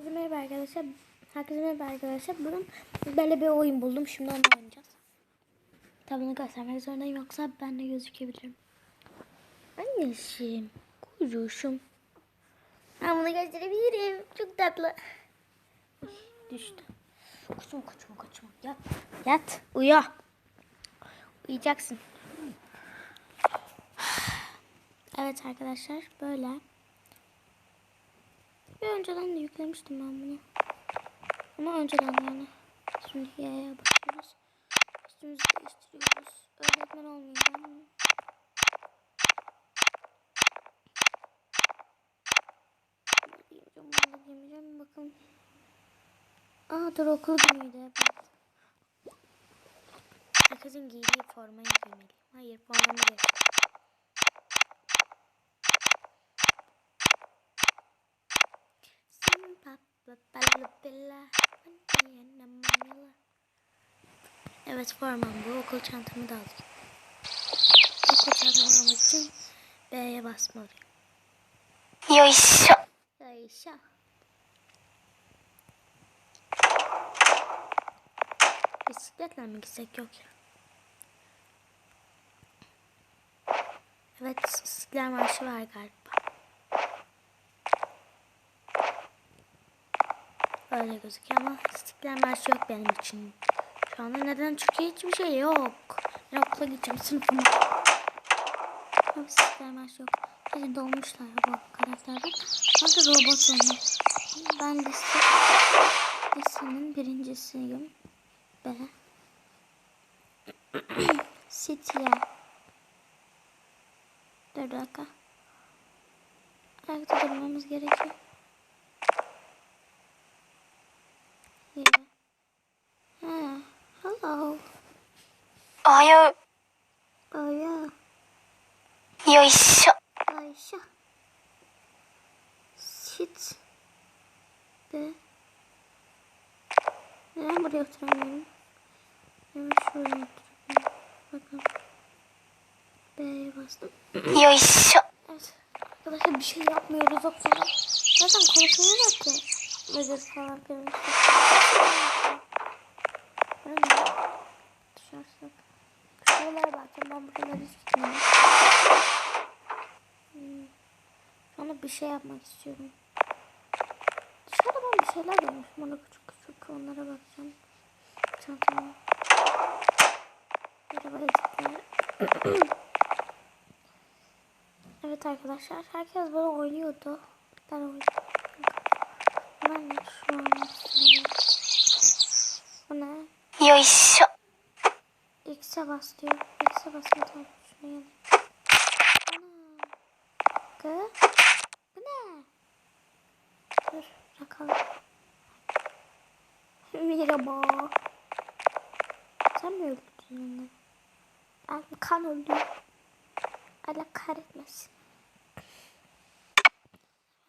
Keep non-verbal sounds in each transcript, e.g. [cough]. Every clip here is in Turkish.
Herkese merhaba arkadaşlar. Herkese merhaba arkadaşlar. Bugün böyle bir oyun buldum. Şimdi onu oynayacağız. Tabii bunu göstermek zorundayım yoksa ben de gözükebilirim. Anneciğim, kuyruğuşum. Ben bunu gösterebilirim. Çok tatlı. Düştü. Kaçma kaçma kaçma. Yat. Yat. Uyu. Uyuyacaksın. [sighs] Evet arkadaşlar böyle. Bir önceden de yüklemiştim ben bunu. Ama önceden yani. Şimdi yaya bakıyoruz. Üstümüzü değiştiriyoruz. Öğretmen olmayacağım. Bunu da giyemeyeceğim. Bakalım. Aa dur okul günüydü. Evet. Herkesin giydiği formayı giymeliyim. Hayır formamı bella. Evet formam bu. Okul çantamı da aldım. Okul çantamı almak için B'ye basmalıyım. Yoyşo. Yoyşo. Bisikletle mi gitsek yok ya. Evet bisiklet marşı var galiba. Öyle gözüküyor ama İstiklal Marşı yok benim için. Şu anda neden? Çünkü hiçbir şey yok. Ben okula gideceğim sınıfıma. Yok İstiklal Marşı yok. Hadi dolmuşlar bu karakterler. Hadi robot onu. Ben liste, listenin birincisiyim. B. [clears throat] City'ye. Dur dakika. Ayakta durmamız gerekiyor. おはよ Oh yeah. うよいしょ Ayşe. Sit. B. Neden buraya oturamıyorum? Evet şuraya oturuyorum. Bakın. B'ye bastım. よいしょ Evet. Arkadaşlar bir şey yapmıyoruz yoksa. Zaten konuşmuyorlar ki. Nedir falan filan. Ben de dışarısı. Buralara baktım ben buraları istiyorum. Hmm. Sonra bir şey yapmak istiyorum. Dışarıda ben bir şeyler görmüşüm. Bana küçük küçük onlara bakacağım. Çantamı. Merhaba ezikler. [clears throat] evet arkadaşlar. Herkes bana oynuyordu. Ben oynadım. Ben şu an... Bu ne? Yo X'e bas diyor. X'e basma tamam. Şuna yana. Ana. Kız. Bu ne? Dur bakalım. Merhaba. Sen mi öldürdün onu? Ben kan öldü. Allah kahretmesin.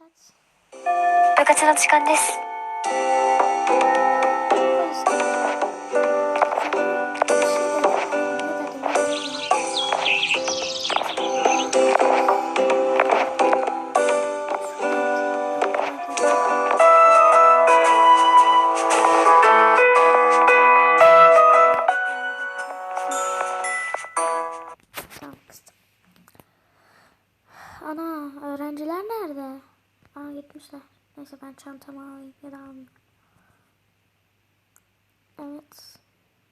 Evet. 部活の時間です Öğrenciler nerede? Aa gitmişler. Neyse ben çantamı alayım ya da almayayım. Evet.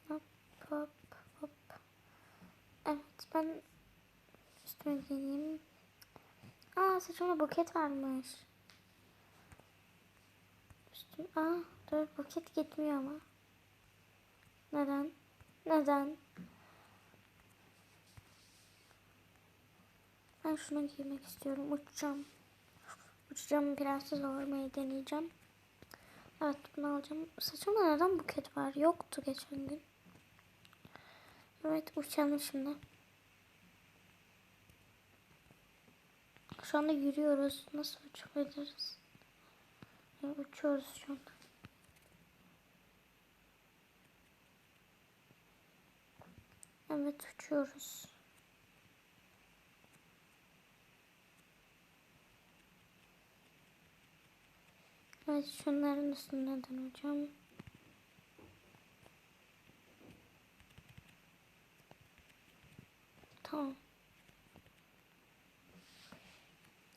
Hop hop hop. Evet ben üstüme giyeyim. Aa saçımda buket varmış. Üstüm, aa dur buket gitmiyor ama. Neden? Neden? Ben şunu giymek istiyorum. Uçacağım. Uçacağım prenses olmayı deneyeceğim. Evet bunu alacağım. Saçımda neden buket var? Yoktu geçen gün. Evet uçalım şimdi. Şu anda yürüyoruz. Nasıl uçabiliriz? Ya, uçuyoruz şu anda. Evet uçuyoruz. Evet şunların üstüne döneceğim. Tamam.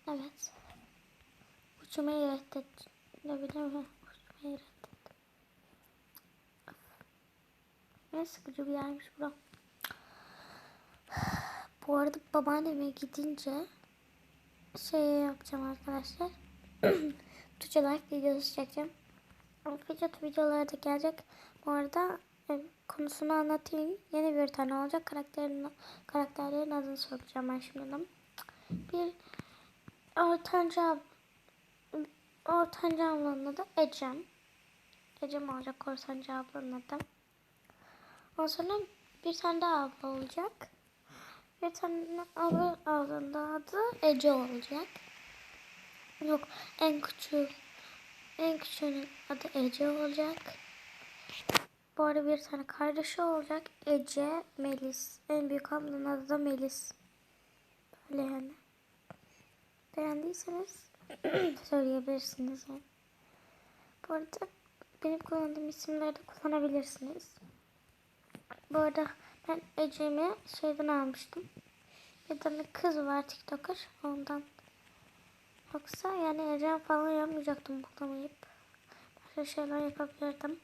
Evet. Uçmayı reddedebilir mi? Uçmayı reddet. Ne sıkıcı bir yermiş bura. [sighs] Bu arada babaanneme gidince şey yapacağım arkadaşlar. [clears throat] Türkçe like videosu çekeceğim. Vücut videoları da gelecek. Bu arada e, konusunu anlatayım. Yeni bir tane olacak. Karakterin, karakterlerin adını soracağım ben şimdiden. Bir ortanca ortanca ablanın adı Ecem. Ecem olacak ortanca ablanın adı. Ondan sonra bir tane daha abla olacak. Bir tane abla, ablanın adı Ece olacak. Yok en küçüğü en küçüğünün adı Ece olacak. Bu arada bir tane kardeşi olacak. Ece, Melis. En büyük ablanın adı da Melis. Böyle yani. Beğendiyseniz [clears throat] söyleyebilirsiniz yani. Bu arada benim kullandığım isimleri de kullanabilirsiniz. Bu arada ben Ece'mi şeyden almıştım. Bir tane kız var TikToker ondan. Yoksa yani Ecem falan yapmayacaktım bulamayıp. Başka şeyler yapabilirdim.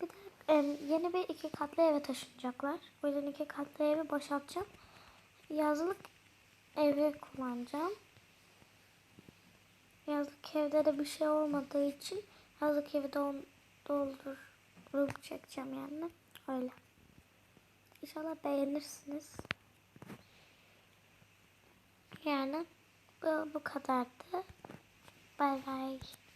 Bir de em, yeni bir iki katlı eve taşınacaklar. O yüzden iki katlı evi boşaltacağım. Yazlık evi kullanacağım. Yazlık evde de bir şey olmadığı için yazlık evi dol- doldurup çekeceğim yani. Öyle. İnşallah beğenirsiniz. Yani bu, bu kadardı. Bay bay.